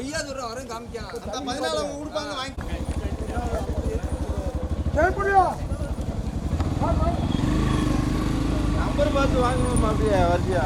பொய்யா சொல்ற வரும் காமிக்கான் பதினாலு கொடுப்பாங்க வாங்கி. நம்பர் பார்த்து வாங்கணும் அப்படியே வரிசையா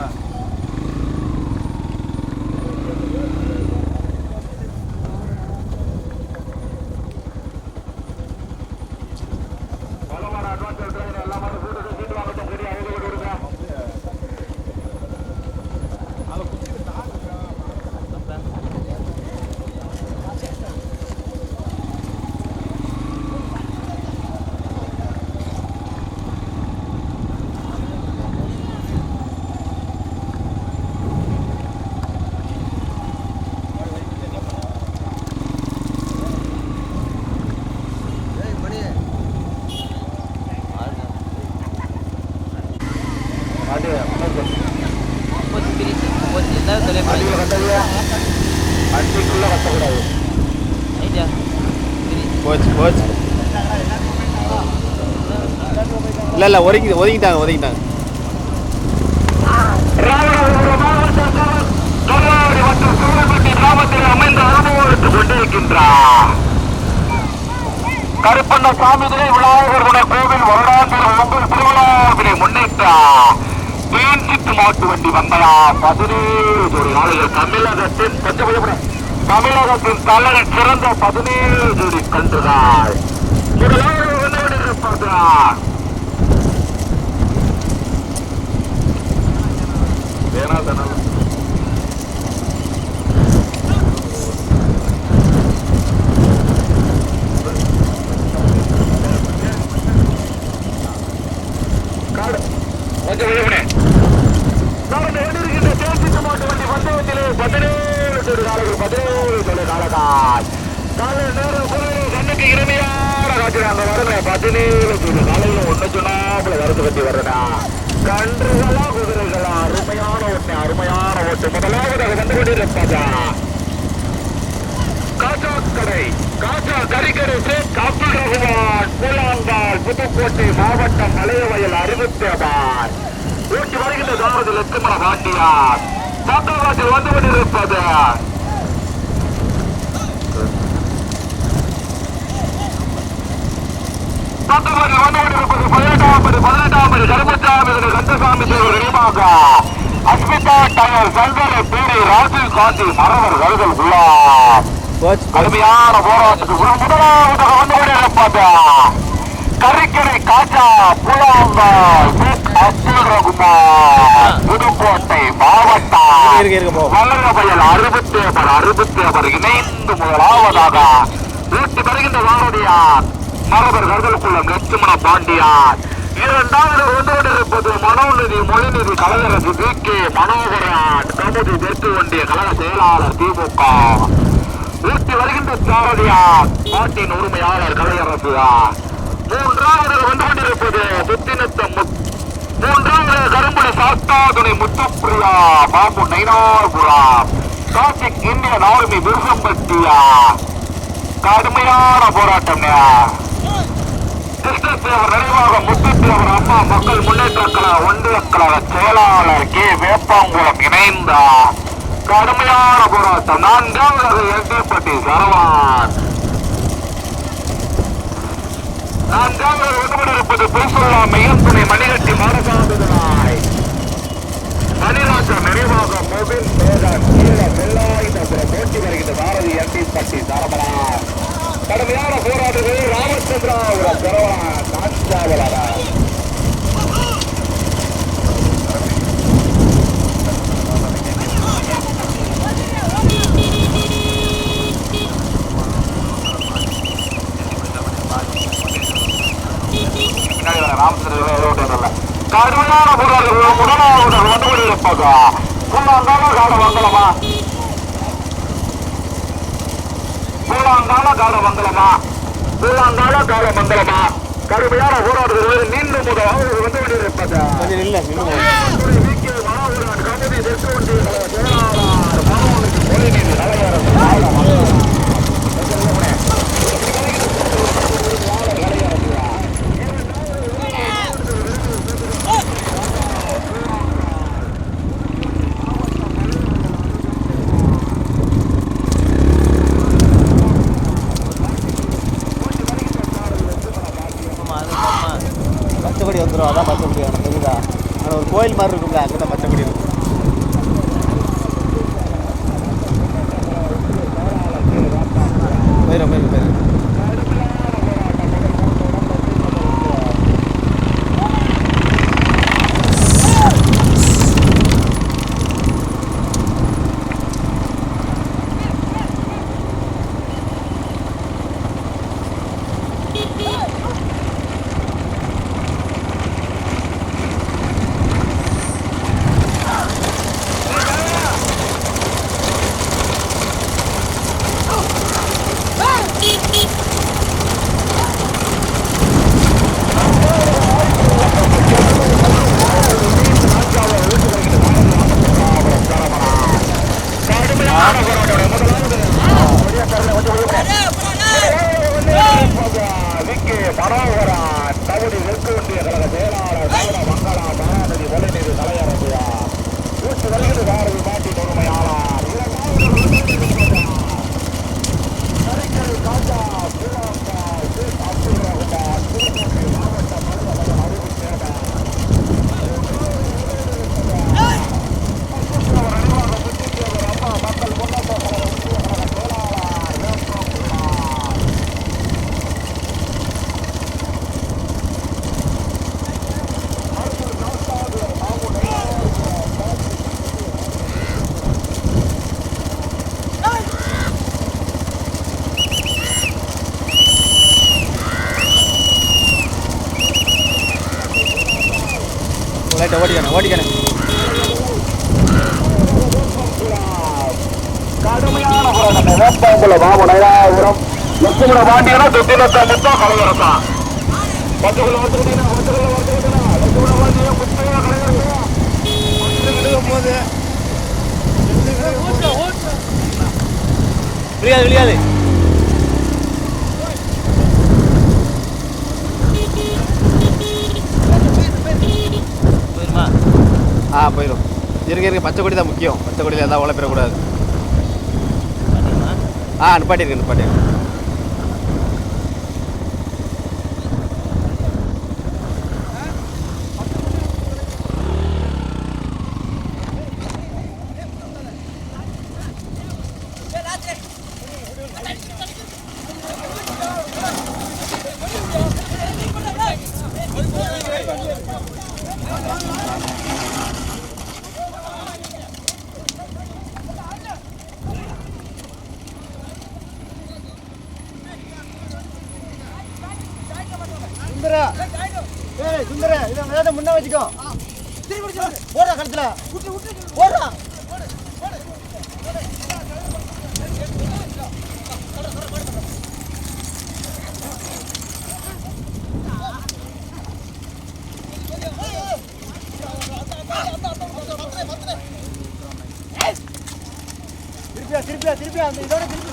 போச்சு பிரிச்சு எல்லாரும் தொலைப்பாங்க வண்டிக்குள்ள கட்டக்கூடாது. போச்சு போச்சு. இல்லை இல்லை ஒதுங்கி ஒதுங்கிட்டாங்க ஒதுங்கிட்டாங்க கிராமத்தில் அமைந்த அனுபவத்துக் கொண்டிருக்கின்றார் கருப்பண்ண விநாயகருடைய கோவில் வருடாந்திர உங்கள் திருவிழாவினை முன்னிட்டார். மாட்டு வண்டி வந்ததா? பதினேழு ஜோடி தமிழகத்தின் கொஞ்சம் கொஞ்சம் தமிழகத்தின் தலைமை சிறந்த பதினேழு ஜோடி கண்டுதான் முதலாவது வந்து காடு கொஞ்சம் விழுவனே நாம் கொண்டிருக்கின்ற தேசிய மாட்டு வண்டி பந்தயத்திலே பதினேழு தொடு காலங்கள் பதினேழு தொடு காலகால் காலை நேரம் பொருள் கண்ணுக்கு இனிமையான காட்சி அந்த வரல பதினேழு தொடு காலையில ஒண்ணு சொன்னாப்புல வரது பத்தி வர்றதா கன்றுகளா குதிரைகளா அருமையான ஒண்ணு அருமையான ஓட்டு. முதலாவதாக கண்டு கொண்டிருப்பதா காஜா கடை காஜா கறிக்கடை சேக் அப்துல் ரஹ்மான் கூலாங்கால் புதுக்கோட்டை மாவட்டம் மலையவயல் அறுபத்தேபார் ஊட்டி வருகின்ற தாமதி லட்சுமண பாண்டியார். சாத்தாவாசில் வந்து கொண்டிருப்பது சாத்தாவாசில் வந்து கொண்டிருப்பது பதினெட்டாம் படி பதினெட்டாம் படி கருப்பச்சாமி கந்தசாமி நினைவாக. அஸ்மிதா டயர் சங்கர பீடி ராஜீவ் காந்தி மரவர் போச்சு கடுமையான போராட்டத்துக்கு முதலாவதாக வந்து கொண்டிருப்பது கறிக்கடை காஜா புலாங்கால் அப்துல் ரகுமான் புதுக்கோட்டை மாவட்டம். வல்லபயல் அறுபத்தேபர் அறுபத்தேபர் இணைந்து முதலாவதாக ஊட்டி வருகின்ற வாரடியார் மரபர் கருதலுக்குள்ள லட்சுமண பாண்டியார். இரண்டாவது வந்து கொண்டிருப்பது மனோநிதி மொழிநிதி கலைஞரசு பி கே. மனோகரன். கமுதி தெற்கு ஒன்றிய கழக செயலாளர் திமுக ஊட்டி வருகின்ற சாரதியார் நாட்டின் உரிமையாளர் கலையரசு மூன்றாவது வந்து கொண்டிருப்பது புத்தினத்தம் முத் மூன்றாவது கரும்புல சாஸ்தாதுணை முத்துப்பிரியா பாபு நைனாபுரா காசிக் இந்தியன் ஆர்மி விருசம்பட்டியா கடுமையான போராட்டம் கிருஷ்ணதேவர் நினைவாக முத்துத்தேவர் அம்மா மக்கள் முன்னேற்ற கழக ஒன்றிய கழக செயலாளர் கே. வேப்பாங்குளம் இணைந்தார். கடுமையான போராட்டம். நான்காவது எட்டிப்பட்டி சரவான் நான்காவது ஒதுமடிருப்பது பொய்சொல்லாம் மையத்துணை மணிகட்டி மாரசாதுனாய் மணிராஜன் நினைவாக மொபில் மேதன் கீழ வெள்ளாயுதபுரம் போட்டி வருகின்ற பாரதி எட்டிப்பட்டி சரவணா கடுமையான போராட்டத்தில் ராமச்சந்திராபுரம் சரவணா நான்காவதாக பின்னாடி வர ராமச்சந்திரன் கடுமையான போராட்டத்தில் முதலாவது வந்து கொண்டிருப்பது கால மங்களமா பூலாங்கால கால மங்களமா கடுமையான போராட்டத்தில் நீண்டு முதலாவது வந்து கொண்டிருப்பது கொஞ்சம் நில்ல நின்று கோயில் மாதிரி இருக்கும்ல அங்கே தான் பச்சை இருக்கும் போயிடும் போயிடும் போயிடும் கடுமையான போராட்டம் முதலாவது ஒடியா கருணை வந்து விழுப்புரம். விக்கி மனோகரன் தகுதி தெற்கு ஒன்றிய கழக செயலாளர் தமிழ மங்களா கலாநிதி வலைநீதி தலையரசியா ஊற்று வருகிறது பாரதி மாட்டி பொறுமையாளர் கரைக்கரை காஜா பூலாங்கா ஷேக் அப்துல் ரஹ்மான் புதுக்கோட்டை மாவட்ட மருத்துவ அறிவு சேவை லைட்டை ஓடிக்கணும் ஓடிக்கணும் கடுமையான போராட்டம் வேப்பங்குள பாபு நைராபுரம் லட்சுமண பாண்டியனா தொட்டிலத்தா முத்தம் கலையரசா. பத்துக்குள்ள வந்துக்கிட்டீங்கன்னா பத்துக்குள்ள வந்துக்கிட்டீங்கன்னா லட்சுமண பாண்டியா முத்தையா கலையரசா. விழியாது விழியாது. போயிருமா? ஆ போயிடும் இருக்க இருக்க. பச்சை கொடி தான் முக்கியம். பச்சை கொடியில் எதாவது உழைப்பிடக்கூடாது. ஆ நிப்பாட்டிருக்கு நிப்பாட்டிருக்கு சுந்தர. ஏய் சுந்தர இதை மேல முன்ன வச்சுக்கோ. போடுறா கழுத்துல. போடுறா திருப்பியா திருப்பியா திருப்பியா அந்த இதோட திருப்பி.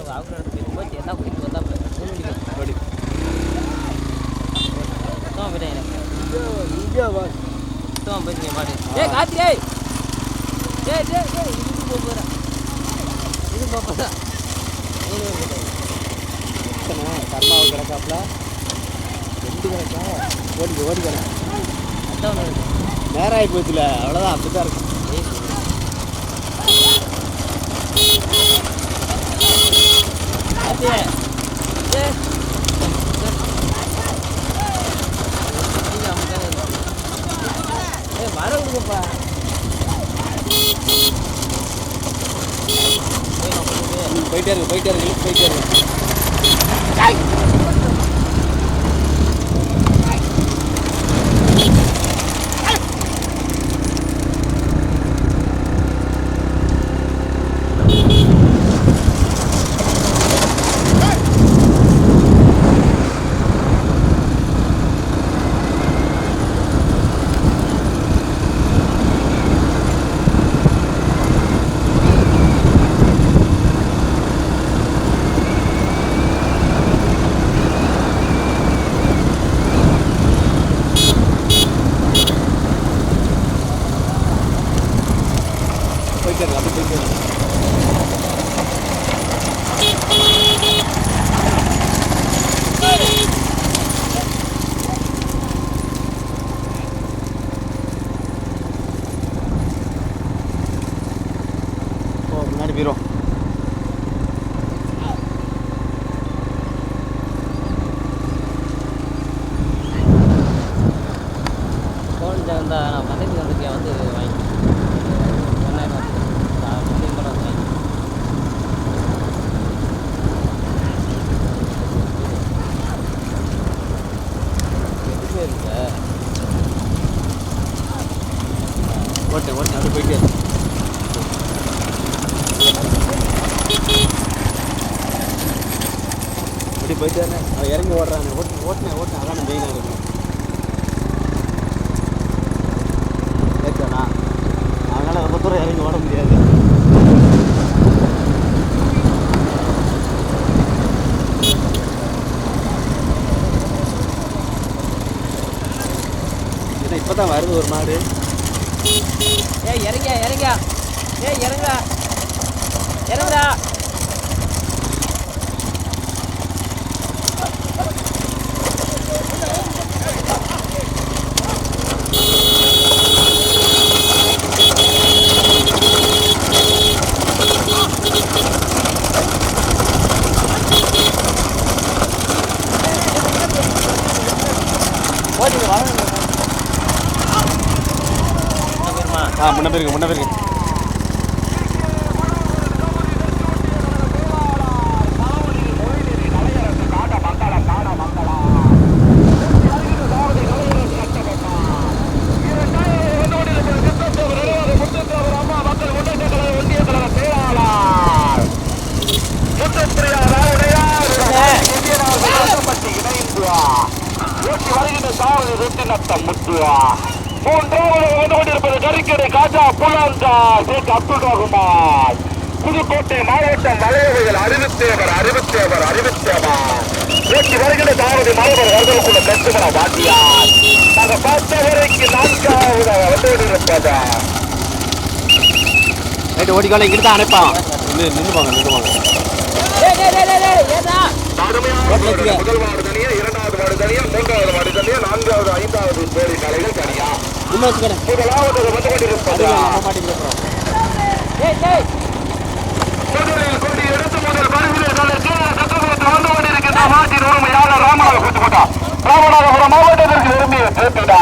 கர்மாவை கிடக்காப்புல ரெண்டு கிடக்கா ஓடி ஓடி அதான் ஒன்று நேரம் ஆகி போச்சுல அவ்வளோதான் அப்படி தான் இருக்கும் காத்தி ஏய் விடுங்கப்பா போய் நான் போயிட்டே இருக்கு போயிட்டே இருக்கு. முன்னாடி போயிடும் ஃபோன் திறந்தால் நான் பக்கத்தில் இருந்துக்கேன் வந்து வாங்கி ஒன்றாயிரம் இப்போ ஒரு மாடு. ஏய் இறங்க இறங்க ஏய் இறங்குடா. இறங்குடா ஓடிங்க வாங்க முன்ன பேருக்கு முன்ன பேருக்கு Yeah. மூன்றாவது வந்து கொண்டிருப்பது கறிக்கடை காஜா புலாந்தா ஷேக் அப்துல் ரஹ்மான் புதுக்கோட்டை மாவட்டம் மலையவைகள் அறிவித்தேவர் அறிவித்தேவர் அறிவித்தேவர் ஓட்டி வருகின்ற சாரதி மலைவர் வருதலுக்குள்ள கட்டுமர வாத்தியார் நாங்க பார்த்த வரைக்கும் நான்காவது வந்து கொண்டிருப்பதா ரைட்டு ஓடிக்கால இங்கிட்டு தான் அனுப்பான் நின்று நின்றுப்பாங்க நின்றுப்பாங்க கடுமையான முதல் வார்டு தனியா இரண்டாவது வார்டு தனியா மூன்றாவது தனியா நான்காவது ஐந்தாவது ஜோடி கலைகள் தனியா. முதலாவது வந்து கொண்டிருப்பதா? முதலில் கொடி எடுத்து முதல் பரிசுகள் சட்டமன்றத்தில் வந்து கொண்டிருக்கின்ற மாட்டின் உரிமையாளர் ராமநாத கூட்டுக்கோட்டா ராமநாதபுரம் மாவட்டத்திற்கு விரும்பிய சேர்த்துடா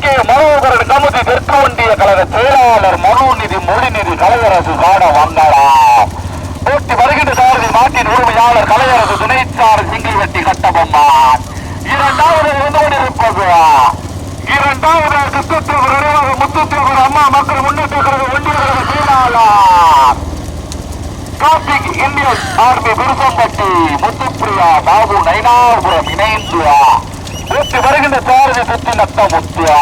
கே. மனோகரன் கமிட்டி தெற்கு ஒன்றிய கழக செயலாளர் மனோநிதி மொழிநிதி கலையரசு காட வந்தாராம் போட்டி வருகின்ற சாரதி மாட்டின் உரிமையாளர் கலையரசு துணைச்சார் சிங்கிவெட்டி கட்டபொம்மான் இரண்டாவது வந்து கொண்டிருப்பது இரண்டாவது கிறிஸ்துவர் நினைவாக முத்துத்தேவர் அம்மா மக்கள் முன்னேற்ற கழக ஒன்றிய கழக செயலாளர். இந்தியன் ஆர்மி விருசம்பட்டி முத்துப்பிரியா பாபு நைனாபுரம் இணைந்து. ஊற்றி வருகின்ற சாரதி சுத்தி நத்த முத்தியா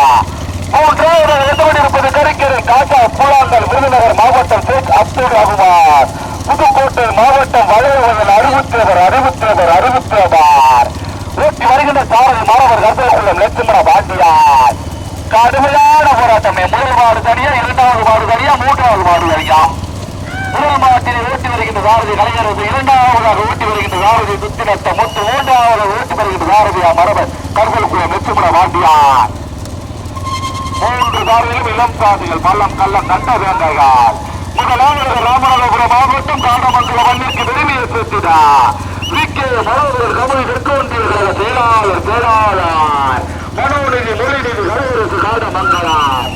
மூன்றாவது எந்தோடு இருப்பது கரிக்கரை காட்டா பூலாங்கல் விருதுநகர் மாவட்டம் ஷேக் அப்துல் ரஹ்மான் புதுக்கோட்டை மாவட்டம் வளையவர்கள் அறிவுத்தேவர் அறிவுத்தேவர் அறிவுத்தேவர் ஊற்றி வருகின்ற சாரதி மாணவர் கர்ப்பகுளம் லட்சுமண பாண்டியார் கடுமையான போராட்டமே முதல் வார்டு தனியா இரண்டாவது வார்டு தனியா மூன்றாவது வார்டு தனியா முதல் மாட்டினை ஓட்டி வருகின்ற சாரதி கலைஞரது இரண்டாவதாக ஓட்டி வருகின்ற சாரதி மொத்த மூன்றாவது ஓட்டி வருகின்ற பாரதியா மரபன் கருதலுக்குள்ள மெச்சுமண வாண்டியார். மூன்று சாரதிகளும் இளம் சாதிகள் பள்ளம் கள்ளம் கண்ட வேங்கைகள் முதலாவது ராமநாதபுரம் மாவட்டம் காண்டமங்கல மண்ணிற்கு விரும்பிய சேர்த்துடா. வி கே மனோகர் கமலி தெற்கொண்டிருக்கிற செயலாளர் செயலாளர் மனோநிதி மொழிநிதி கலையரசு காண்டமங்கலம்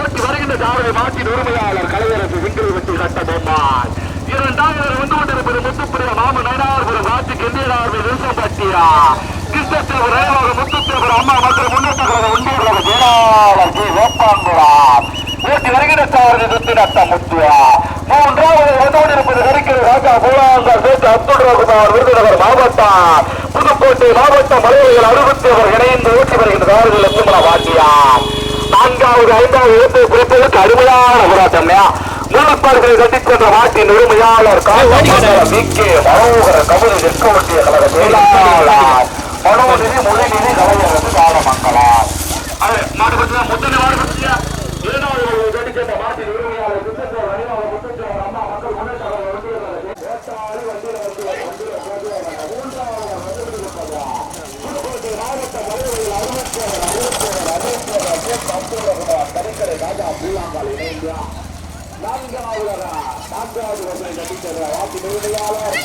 ஓட்டி வருகின்ற சாரதி மாட்டின் உரிமையாளர் கலையரசு விங்கில் வெட்டி கட்ட பொம்மாள் இரண்டாவது வந்து கொண்டிருப்பது முத்துப்பிரிய மாம நயனார்புரம் காட்சி கெண்டியனார்பு விருசம்பட்டியா கிருஷ்ணத்தேவர் ரேவாக முத்துத்தேவர் அம்மா மற்றும் முன்னேற்ற கழக ஒன்றிய ஜி வேப்பாங்குளம் ஓட்டி வருகின்ற சாரதி சுத்தி முத்துவா. மூன்றாவது வந்து கொண்டிருப்பது கரிக்கிற ராஜா பூலாங்கர் சேட்டு அப்துல் ரகுமார் விருதுநகர் மாவட்டம். புதுக்கோட்டை மாவட்டம் மலையர்கள் அறுபத்தேவர் இணைந்து ஓட்டி வருகின்ற சாரதி லட்சுமண வாட்டியா நான்காவது ஐந்தாவது இடத்தை குறிப்பதற்கு அருமையான போராட்டம் முன்னப்பாடுகளை கட்டிச் சென்ற நாட்டின் உரிமையாளர் வி கே. மனோகர கபடி தெற்கொண்டிய கழக செயலாளர் மனோநிதி மொழிநிதி கலைஞரது காலமங்கலம் மாடுபட்டு முத்தனை மாடுபட்டு இரண்டாவது கட்டிச் சென்ற நாட்டின் உரிமையாளர் சுத்தத்தோர் அணிவாக முத்தத்தோர் அம்மா மக்கள் முன்னேற்ற கழக ஒன்றிய கழக வேட்டாளி வண்டியில வந்து வண்டியில போட்டு மூன்றாவது வந்திருப்பதா புதுக்கோட்டை மாவட்ட மலைகளில் அறுபத்தேவர் அறுபத்தேவர் அறுபத்தேவர் சேத் அப்துல் தனிக்கரை ராஜா பூலாங்கால் இணைந்து நான்காவது நான்காவது ஒன்றை